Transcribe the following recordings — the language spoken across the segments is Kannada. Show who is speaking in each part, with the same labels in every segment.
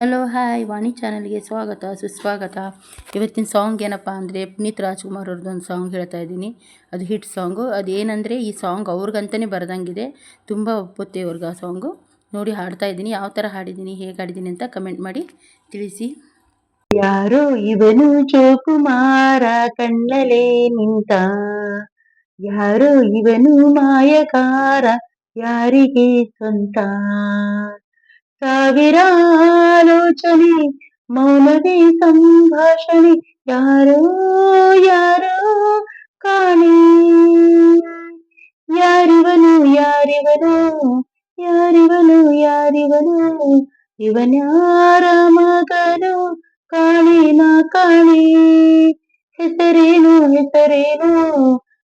Speaker 1: ಹಲೋ ಹಾಯ್ ವಾಣಿ ಚಾನಲ್ಗೆ ಸ್ವಾಗತ, ಸುಸ್ವಾಗತ. ಇವತ್ತಿನ ಸಾಂಗ್ ಏನಪ್ಪ ಅಂದರೆ ಪುನೀತ್ ರಾಜ್ಕುಮಾರ್ ಅವ್ರದ್ದು ಒಂದು ಸಾಂಗ್ ಹೇಳ್ತಾ ಇದ್ದೀನಿ. ಅದು ಹಿಟ್ ಸಾಂಗು ಅದು ಏನಂದರೆ ಈ ಸಾಂಗ್ ಅವ್ರಿಗಂತಲೇ ಬರೆದಂಗಿದೆ. ತುಂಬ ಒಪ್ಪುತ್ತೆ ಇವ್ರಿಗೆ ಆ ಸಾಂಗು ನೋಡಿ ಹಾಡ್ತಾ ಇದ್ದೀನಿ. ಯಾವ ಥರ ಹಾಡಿದ್ದೀನಿ, ಹೇಗೆ ಹಾಡಿದ್ದೀನಿ ಅಂತ ಕಮೆಂಟ್ ಮಾಡಿ ತಿಳಿಸಿ.
Speaker 2: ಯಾರೋ ಇವನು ಜೋಕುಮಾರ ಕಣ್ಣಲೇ ನಿಂತ. ಯಾರೋ ಇವನು ಮಾಯಕಾರ ಯಾರಿಗೆ ಸ್ವಂತ. ಸಾವಿರ ಆಲೋಚನೆ ಮೌನವೇ ಸಂಭಾಷಣೆ, ಯಾರೋ ಯಾರೋ ಕಾಣೆ. ಯಾರಿವನು ಯಾರಿವನು ಯಾರಿವನು ಯಾರಿವನು, ಇವನ್ಯಾರ ಮಗನು ಕಾಣೇನ ಕಾಣೆ. ಹೆಸರೇನು ಹೆಸರೇನು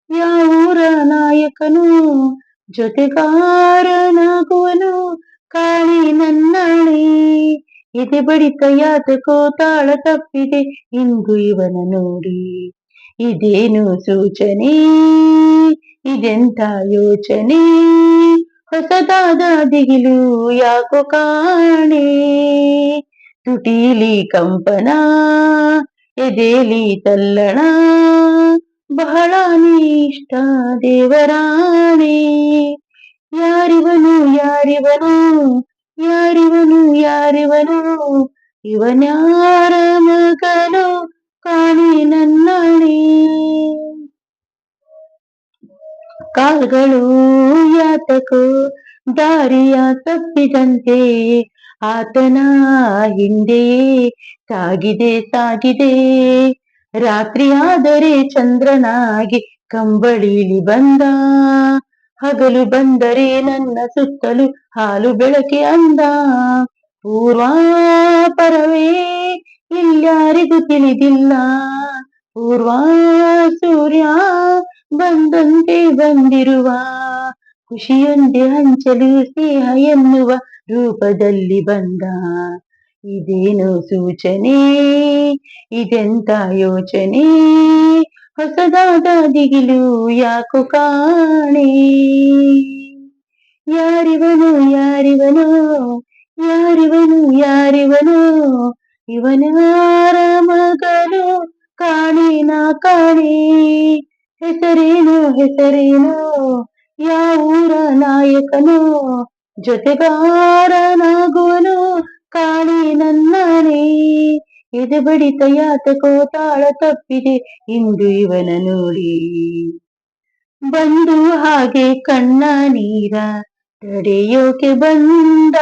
Speaker 2: ಯಾವೂರ ನಾಯಕನು, ಜೊತೆಗಾರನಾಗುವನು ಕಾಳಿ ನನ್ನಳೆ. ಎದೆ ಬಡಿತ ಯಾತಕೋ ತಾಳ ತಪ್ಪಿದೆ. ಇಂದು ಇವನ ನೋಡಿ ಇದೇನು ಸೂಚನೆ? ಇದೆಂತ ಯೋಚನೆ? ಹೊಸದಾದ ದಿಗಿಲು ಯಾಕೋ ಕಾಣೆ? ತುಟೀಲಿ ಕಂಪನ, ಎದೇಲಿ ತಲ್ಲಣ. ಬಹಳ ನೀಷ್ಟ ದೇವರಾಣೆ. ಯಾರಿವನು ಯಾರಿವನು ಯಾರಿವನು ಯಾರಿವನು? ಇವನ್ಯಾರ ಮಗನು ಕಾಣಿ ನನ್ನಣಿ. ಕಾಲ್ಗಳು ಯಾತಕು, ದಾರಿಯ ತಪ್ಪಿದಂತೆ ಆತನ ಹಿಂದೆ ಸಾಗಿದೆ ಸಾಗಿದೆ ರಾತ್ರಿಯಾದರೆ ಚಂದ್ರನಾಗಿ ಕಂಬಳಿಲಿ ಬಂದ ಹಗಲು ಬಂದರೆ ನನ್ನ ಸುತ್ತಲು ಹಾಲು ಬೆಳಕೆ ಅಂದ. ಪೂರ್ವ ಪರವೇ, ಇಲ್ಯಾರಿಗೂ ತಿಳಿದಿಲ್ಲ. ಪೂರ್ವ ಸೂರ್ಯ ಬಂದಂತೆ ಬಂದಿರುವ ಖುಷಿಯೊಂದೇ ಹಂಚಲು ಸ್ನೇಹ ಎನ್ನುವ ರೂಪದಲ್ಲಿ ಬಂದ. ಇದೇನು ಸೂಚನೆ? ಇದೆಂತ ಯೋಚನೆ? ಹೊಸದಾದ ದಿಗಿಲು ಯಾಕೋ ಕಾಣೆ? ಯಾರಿವನು ಯಾರಿವನು ಯಾರಿವನು ಯಾರಿವನು? ಇವನಾರ ಮಗನು ಕಾಣಿನ ಕಾಣಿ? ಹೆಸರೇನು ಹೆಸರೇನು? ಯಾವೂರ ನಾಯಕನು? ಜೊತೆಗಾರನಾಗುವನು ಕಾಣಿ ನನ್ನಾನೆ. ಎದೆ ಬಡಿತ ಯಾತಕೋ ತಾಳ ತಪ್ಪಿದೆ ಇಂದು ಇವನ ನೋಡಿ. ಬಂದು ಹಾಗೆ ಕಣ್ಣ ನೀರ. ತಡೆಯೋಕೆ ಬಂದ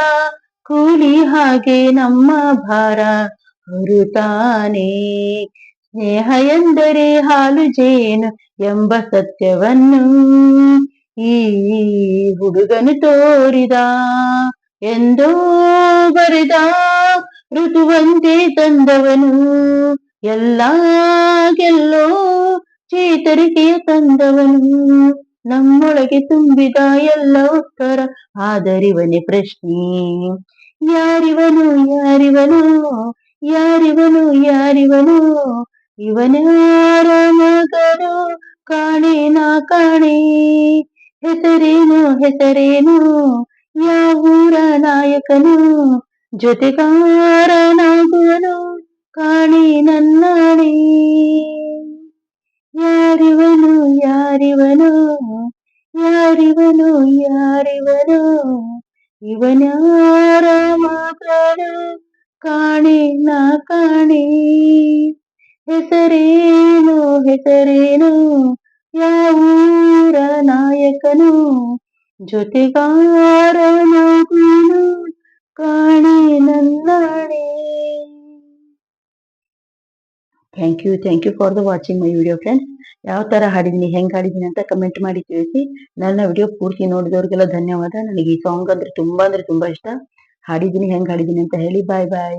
Speaker 2: ಕೂಲಿ ಹಾಗೆ ನಮ್ಮ ಭಾರ ಹೊರುತ್ತಾನೆ. ಸ್ನೇಹ ಎಂದರೆ ಹಾಲು ಜೇನು ಎಂಬ ಸತ್ಯವನ್ನು ಈ ಹುಡುಗನು ತೋರಿದ ಎಂದೋ ಬರೆದ ಋತುವಂತೆ ತಂದವನು. ಎಲ್ಲ ಗೆಲ್ಲೋ ಚೇತರಿಕೆಯ ತಂದವನು. ನಮ್ಮೊಳಗೆ ತುಂಬಿದ ಎಲ್ಲ ಉತ್ತರ ಆದರಿವನೇ ಪ್ರಶ್ನೆ. ಯಾರಿವನು ಯಾರಿವನು ಯಾರಿವನು ಯಾರಿವನು? ಇವನ್ಯಾರ ಮಗನು ಕಾಣೇ ನಾ ಕಾಣೆ. ಹೆಸರೇನು ಹೆಸರೇನು? ಯಾವೂರ ನಾಯಕನು? ಜೊತೆಗಾರನಾಗುವನು ಕಾಣಿ ನನ್ನಣೆ. ಯಾರಿವನು ಯಾರಿವನು? ಇವನ್ಯಾರ ಮಗನು ಕಾಣೆ ನಾ ಕಾಣೆ ಹೆಸರೇನು ಹೆಸರೇನು ಯಾವೂರ ನಾಯಕನು ಜೊತೆಗಾರನಾಗುವನು ಕಾಣೆ ನನ್ನಣೆ thank you thank you for the watching my video friends ಯಾವ ತರ ಹಾಡಿದೀನಿ ಹೆಂಗ್ ಹಾಡಿದೀನಿ ಅಂತ ಕಮೆಂಟ್ ಮಾಡಿ ತಿಳಿಸಿ. ನನ್ನ ವಿಡಿಯೋ ಪೂರ್ತಿ ನೋಡಿದವ್ರಿಗೆಲ್ಲ ಧನ್ಯವಾದ. ನನಗೆ ಈ ಸಾಂಗ್ ಅಂದ್ರೆ ತುಂಬಾ ಅಂದ್ರೆ ತುಂಬಾ ಇಷ್ಟ. ಹಾಡಿದೀನಿ ಹೆಂಗ್ ಹಾಡಿದೀನಿ ಅಂತ ಹೇಳಿ ಬಾಯ್ ಬಾಯ್